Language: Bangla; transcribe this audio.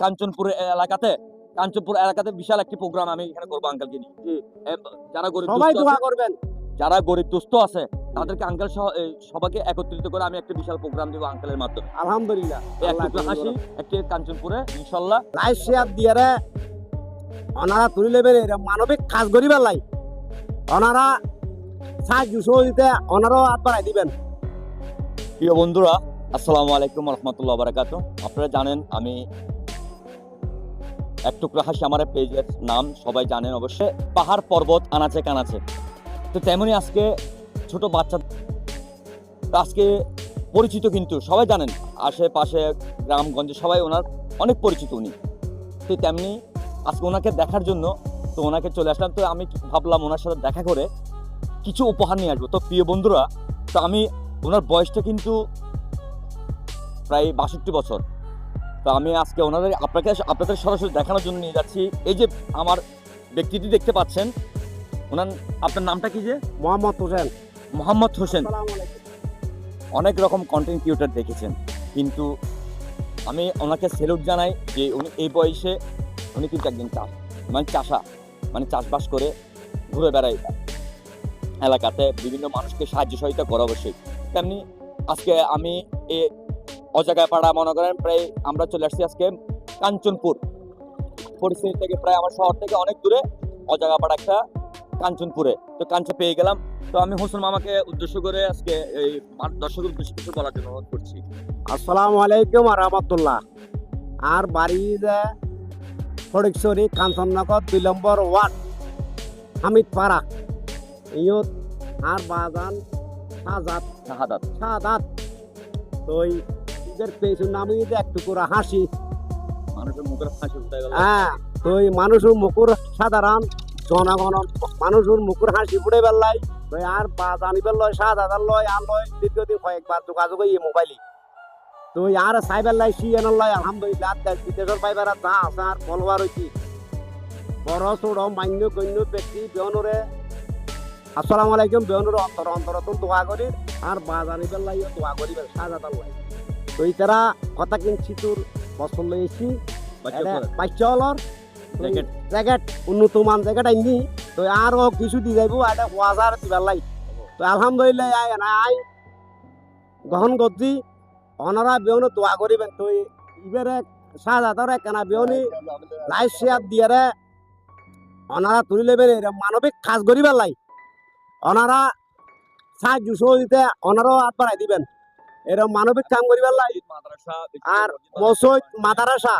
কাঞ্চনপুর এলাকাতে কাঞ্চনপুর এলাকাতে বিশাল একটি প্রোগ্রাম আমি এখানে করব আঙ্কেলকে নিয়ে। যারা গরিব সবাই দোয়া করবেন। যারা গরিব দুস্থ আছে তাদেরকে আঙ্কেল সহ সবাইকে একত্রিত করে আমি একটা বিশাল প্রোগ্রাম দেবো আঙ্কেলের মাধ্যমে। আলহামদুলিল্লাহ। এই এক টুকরো হাসি একটি কাঞ্চনপুরে ইনশাল্লাহ। লাইফ শেয়ার দিয়ে ওনারা তুলি লেবেন এরা মানবিক কাজ করিবার লাই। ওনারা সাহায্য সহযোগিতা ওনারাও হাত বাড়াই দিবেন। প্রিয় বন্ধুরা আসসালামু আলাইকুম রহমতুল্লাহ বারাকাত আপনারা জানেন আমি এক টুকরা হাসি আমার পেজের নাম, সবাই জানেন অবশ্যই। পাহাড় পর্বত আনাচে কানাচে। তো তেমনি আজকে ছোট বাচ্চা আজকে পরিচিত কিন্তু সবাই জানেন। আশেপাশে গ্রামগঞ্জে সবাই ওনার অনেক পরিচিত উনি। তো তেমনি আজকে ওনাকে দেখার জন্য তো ওনাকে চলে আসলাম। তো আমি ভাবলাম ওনার সাথে দেখা করে কিছু উপহার নিয়ে আসব। তো প্রিয় বন্ধুরা, তো আমি ওনার বয়সটা কিন্তু প্রায় বাষট্টি বছর। তো আমি আজকে ওনাদের আপনাকে আপনাদের সরাসরি দেখানোর জন্য নিয়ে যাচ্ছি। এই যে আমার ব্যক্তিটি দেখতে পাচ্ছেন ওনার আপনার নামটা কি যে? মোহাম্মদ হোসেন। মোহাম্মদ হোসেন। অনেক রকম কন্টেন্ট ক্রিয়েটার দেখেছেন কিন্তু আমি ওনাকে সেলুট জানাই যে উনি এই বয়সে উনি কিন্তু একজন চাষ মানে চাষা মানে চাষবাস করে ঘুরে বেড়ায় এলাকাতে বিভিন্ন মানুষকে সাহায্য সহায়তা করা অবশ্যই। তেমনি আজকে আমি এ অজাগায় পাড়া মনে করেন প্রায় আমরা চলে আসছি আজকে কাঞ্চনপুর। পরিস্থিতি থেকে প্রায় আমার শহর থেকে অনেক দূরে অজাগা পাড়া একটা কাঞ্চনপুরে। তো কাঞ্চন পেয়ে গেলাম। তো আমি হোসেন মামাকে উদ্দেশ্য করে আজকে এই দর্শকের উদ্দেশ্যে কিছু বলার জন্য অনুরোধ করছি। আসসালামু আলাইকুম আর রহমতুল্লাহ। আর বাড়ি যে ফটিকছড়ি কাঞ্চননগর দুই নম্বর ওয়ার্ড হামিদ পাড়া ইয়ত আর বাজান সাজাত শাহাদাত সাদাত তোই ঈদের পেছন নামে যে একটু করে হাসি মানুষের মুখের হাসি উঠে গেল। হ্যাঁ তোই মানুষের মুখর সাধারণ জনগণ মানুষের মুখর হাসি ফুটে তোই আর বাজ আনিবার লয় সাদাত লয় আর লয় দীর্ঘদিন কয়েকবার যোগাযোগ এই মোবাইলে। তুই আর সাইবার লাই সিএন লয় আলহামদুলিল্লাহ দেশ বিদেশের পাইবার যা আছে আর ফলোয়ার হইছি। বড় ছোট মান্য গণ্য ব্যক্তি বেয়নরে আসসালামু আলাইকুম বেয়নরে অন্তর অন্তরতন দোয়া করি আর বাজ আনিবার লাই দোয়া করিবেন সাজাদার লাই তুই তারা কথা কিনছি তোর পছন্দ লইছি বাচ্চা এটা করে। বাচ্চা হলর জ্যাকেট। উন্নত মান জ্যাকেট আইনি তো আরও কিছু দি যাইব এটা ওয়াজার দিবার লাই তো আলহামদুলিল্লাহ আই না আই গ্রহণ করছি। অনারা বেউনে দোয়া করিবেন তো ইবারে সাজাদার একখানা বেউনি। লাইফ শেয়ার দিয়ে রে। অনারা তুলি লেবেন মানবিক কাজ করিবার লাই অনারা সাহায্য সহযোগিতা অনারাও হাত বাড়াই দিবেন। এরা মানবিক কাম করিবার লাগে। আর মসজিদ মাদারাসা।